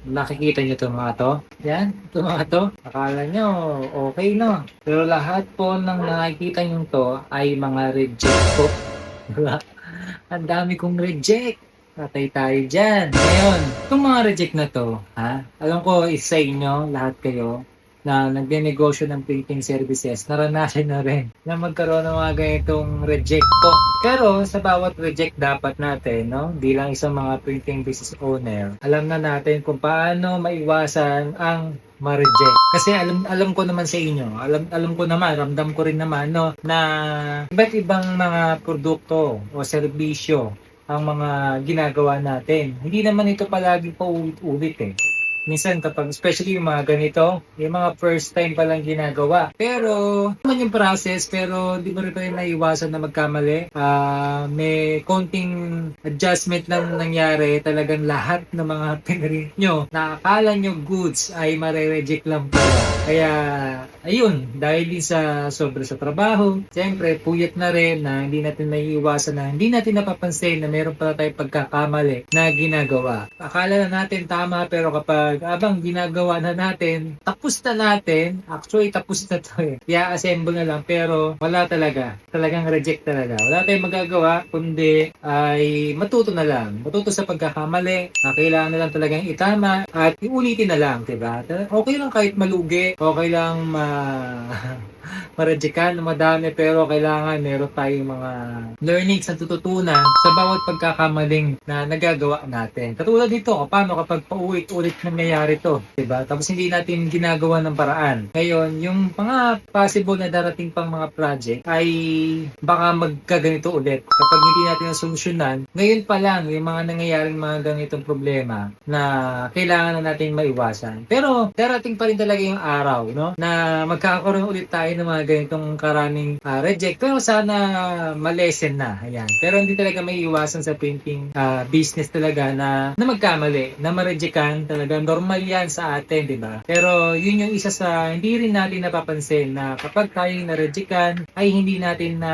Nakikita nyo itong mga to? Yan, itong mga to. Akala nyo, okay no. Pero lahat po ng nakikita nyo to ay mga reject po. Diba? Ang dami kong reject. Patay tayo dyan. Ngayon, itong mga reject na to, ha? Alam ko, isa sa inyo, lahat kayo, na nagnenegosyo ng printing services, naranasan na rin na magkaroon ng mga ganitong reject po. Pero sa bawat reject dapat natin, no, bilang isang mga printing business owner, alam na natin kung paano maiwasan ang ma-reject. Kasi alam alam ko naman sa inyo, alam alam ko naman, ramdam ko rin naman no na iba't ibang mga produkto o serbisyo ang mga ginagawa natin. Hindi naman ito palagi paulit-ulit eh minsan kapag especially yung mga ganito, yung mga first time pa lang ginagawa. Pero, naman yung process, pero di mo rin pa rin naiwasan na magkamali. Ah, may konting adjustment lang nangyari. Talagang lahat ng mga pinrint nyo na akala nyo goods ay mare-reject lang pala. Kaya, ayun, dahil din sa sobra sa trabaho, siyempre, puyat na rin na hindi natin naiiwasan na hindi natin napapansin na meron pala tayong pagkakamali na ginagawa. Akala na natin tama, pero kapag abang ginagawa na natin, tapos na natin, actually tapos na to eh. I-assemble na lang, pero wala talaga. Talagang reject talaga. Wala tayong magagawa, kundi ay matuto na lang. Matuto sa pagkakamali, na kailangan na lang talagang itama at iulitin na lang, diba? Okay lang kahit malugi, okay lang ma... na madami pero kailangan meron tayong mga learnings na tututunan sa bawat pagkakamaling na nagagawa natin. Katulad dito, paano kapag paulit-ulit nangyayari to, 'di ba? Tapos hindi natin ginagawa ng paraan. Ngayon, yung mga possible na darating pang mga project ay baka magkaganito ulit. Kapag hindi natin nasolusyonan, ngayon pa lang yung mga nangyayaring mga ganitong problema na kailangan na natin maiwasan. Pero darating pa rin talaga yung araw, no? Na magkakaroon ulit tayo ng mga ganitong karaming ah, reject. Pero sana malesen na. Ayan. Pero hindi talaga may iwasan sa printing ah, business talaga na, na magkamali, na marejectan talaga. Normal yan sa atin, di ba? Pero yun yung isa sa hindi rin natin napapansin na kapag tayo na-rejectan ay hindi natin na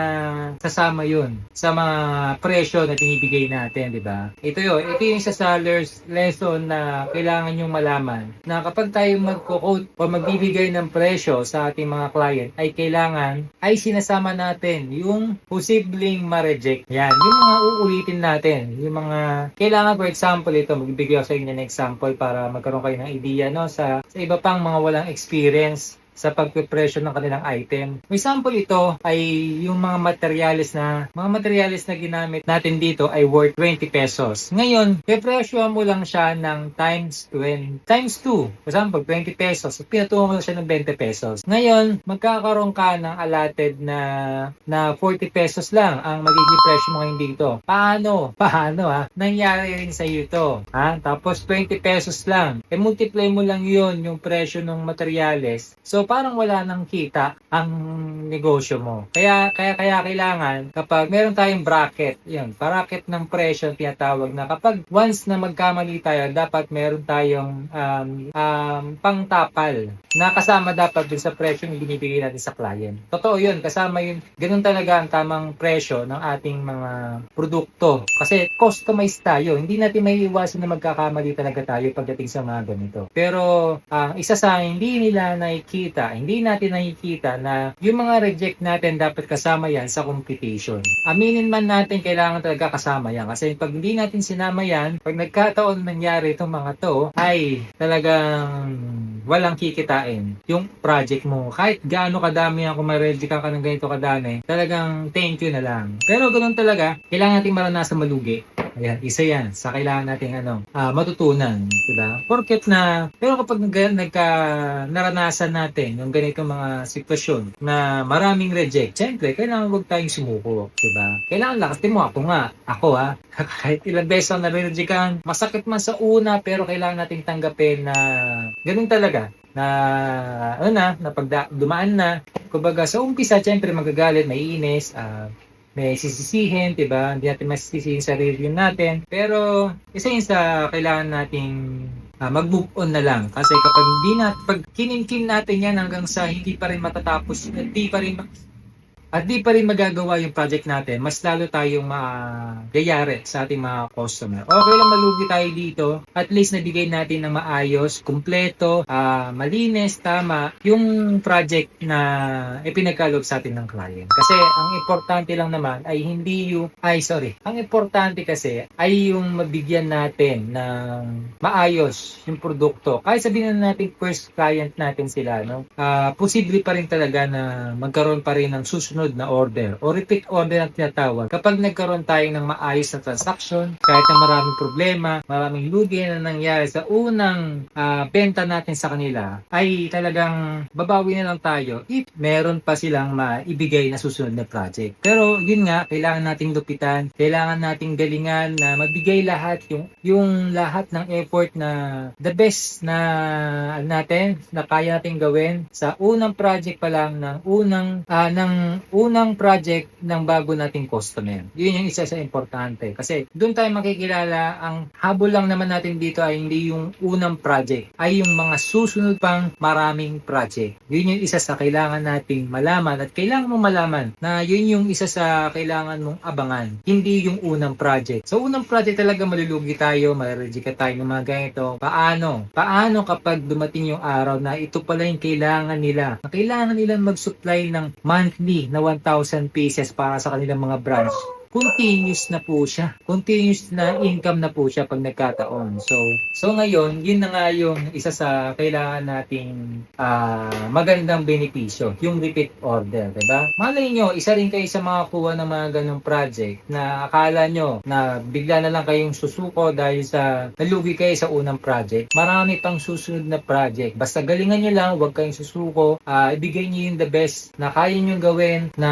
sasama yun sa mga presyo na binibigay natin, di ba? Ito yun. Ito yung isa sa les- lesson na kailangan yung malaman na kapag tayo magko-quote o magbibigay ng presyo sa ating mga client ay kailangan ay sinasama natin yung posibleng ma-reject. Yan, yung mga uulitin natin, yung mga kailangan for example ito, magbibigay ako sa inyo ng example para magkaroon kayo ng idea no sa sa iba pang mga walang experience sa pagpipresyo ng kanilang item. May sample ito ay yung mga materials na mga materials na ginamit natin dito ay worth 20 pesos. Ngayon, pipresyo mo lang siya ng times 20 times 2. For example, 20 pesos. Pinatungo mo lang siya ng 20 pesos. Ngayon, magkakaroon ka ng allotted na na 40 pesos lang ang magiging presyo mo ngayon dito. Paano? Paano ha? Nangyari rin sa iyo to. Ha? Tapos 20 pesos lang. E multiply mo lang yun yung presyo ng materials. So parang wala nang kita ang negosyo mo. Kaya kaya kaya kailangan kapag meron tayong bracket, yun, bracket ng presyo tinatawag na kapag once na magkamali tayo, dapat meron tayong um, um, pangtapal na kasama dapat dun sa presyo na binibigay natin sa client. Totoo yun, kasama yun. Ganun talaga ang tamang presyo ng ating mga produkto. Kasi customized tayo. Hindi natin may iwasan na magkakamali talaga tayo pagdating sa mga ganito. Pero ang isa sa hindi nila nakikita, hindi natin nakikita na yung mga reject natin dapat kasama yan sa computation. Aminin man natin kailangan talaga kasama yan. Kasi pag hindi natin sinama yan, pag nagkataon nangyari itong mga to, ay talagang walang kikitain yung project mo. Kahit gaano kadami yan, kung ma-reject ka ng ganito kadami, talagang thank you na lang. Pero ganun talaga, kailangan natin maranasan malugi. Ayan, isa yan sa kailangan nating ano, ah, matutunan, 'di ba? Porket na pero kapag nag, nagka naranasan natin yung ganitong mga sitwasyon na maraming reject, syempre kailangan wag tayong sumuko, 'di ba? Kailangan lakas mo ako nga, ako ha, kahit ilang beses ako na-rejectan, masakit man sa una pero kailangan nating tanggapin na ganun talaga na ano na, na pag dumaan na, kumbaga sa umpisa, syempre magagalit, maiinis, ah, may sisisihin, 'di ba? Hindi natin masisisihin sa sarili natin. Pero isa yun sa kailangan nating ah, mag-move on na lang. Kasi kapag hindi na, pag kinimkim natin yan hanggang sa hindi pa rin matatapos, hindi pa rin, at di pa rin magagawa yung project natin, mas lalo tayong magyayari sa ating mga customer. Okay lang malugi tayo dito, at least nabigay natin ng maayos, kumpleto, ah, malinis, tama, yung project na ipinagkaloob sa atin ng client. Kasi ang importante lang naman ay hindi yung, ay sorry, ang importante kasi ay yung mabigyan natin ng maayos yung produkto. Kahit sabihin na natin first client natin sila, no? Ah, posible pa rin talaga na magkaroon pa rin ng susunod na order o repeat order ang tinatawag. Kapag nagkaroon tayo ng maayos na transaction, kahit na maraming problema, maraming lugi na nangyari sa unang ah, benta natin sa kanila, ay talagang babawi na lang tayo if meron pa silang maibigay na susunod na project. Pero yun nga, kailangan nating lupitan, kailangan nating galingan na magbigay lahat yung yung lahat ng effort na the best na natin na kaya nating gawin sa unang project pa lang ng unang ah, ng unang project ng bago nating customer. Yun yung isa sa importante kasi doon tayo makikilala ang habol lang naman natin dito ay hindi yung unang project ay yung mga susunod pang maraming project. Yun yung isa sa kailangan nating malaman at kailangan mo malaman na yun yung isa sa kailangan mong abangan. Hindi yung unang project. Sa unang project talaga malulugi tayo, malireject tayo ng mga ganito. Paano? Paano kapag dumating yung araw na ito pala yung kailangan nila? Na kailangan nila mag-supply ng monthly na 1,000 pieces para sa kanilang mga branch continuous na po siya. Continuous na income na po siya pag nagkataon. So, so ngayon, yun na nga yung isa sa kailangan nating ah, magandang benepisyo, yung repeat order, 'di ba? Malay nyo, isa rin kayo sa mga kuha ng mga ganong project na akala nyo na bigla na lang kayong susuko dahil sa nalugi kayo sa unang project. Marami pang susunod na project. Basta galingan nyo lang, huwag kayong susuko. Ah, ibigay nyo yung the best na kaya nyo gawin na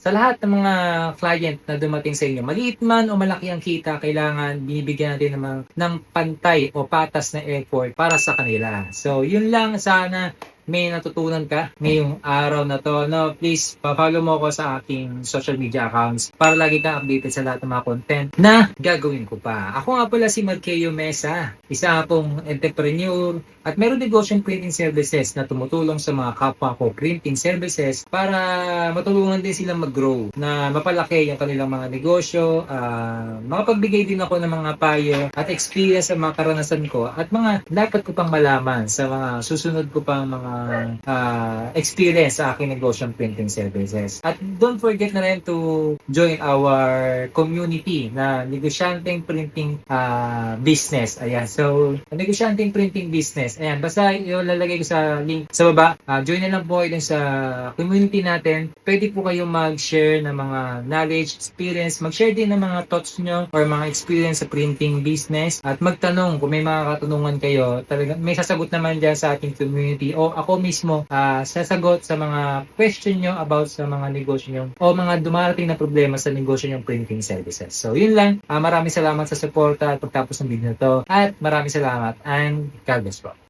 sa lahat ng mga client na dumating sa inyo, maliit man o malaki ang kita, kailangan binibigyan natin mga- ng pantay o patas na effort para sa kanila. So, yun lang sana may natutunan ka ngayong araw na to. No, please, pa-follow mo ako sa aking social media accounts para lagi kang updated sa lahat ng mga content na gagawin ko pa. Ako nga pala si Marqueo Mesa, isa pong entrepreneur at meron negosyong printing services na tumutulong sa mga kapwa ko printing services para matulungan din silang mag-grow na mapalaki yung kanilang mga negosyo, ah, makapagbigay din ako ng mga payo at experience sa mga karanasan ko at mga dapat ko pang malaman sa mga susunod ko pang mga ah, experience sa aking negosyong printing services. At don't forget na rin to join our community na negosyanteng printing ah, business. Ayan, so negosyanteng printing business. Ayan, basta yung lalagay ko sa link sa baba. Ah, join na lang po kayo sa community natin. Pwede po kayong mag-share ng mga knowledge, experience, mag-share din ng mga thoughts nyo or mga experience sa printing business at magtanong kung may mga katanungan kayo. Talaga, may sasagot naman dyan sa ating community o ako mismo ah, sasagot sa mga question nyo about sa mga negosyo nyo o mga dumarating na problema sa negosyo nyong printing services. So, yun lang. Ah, maraming salamat sa suporta at pagtapos ng video to. At maraming salamat and God bless po.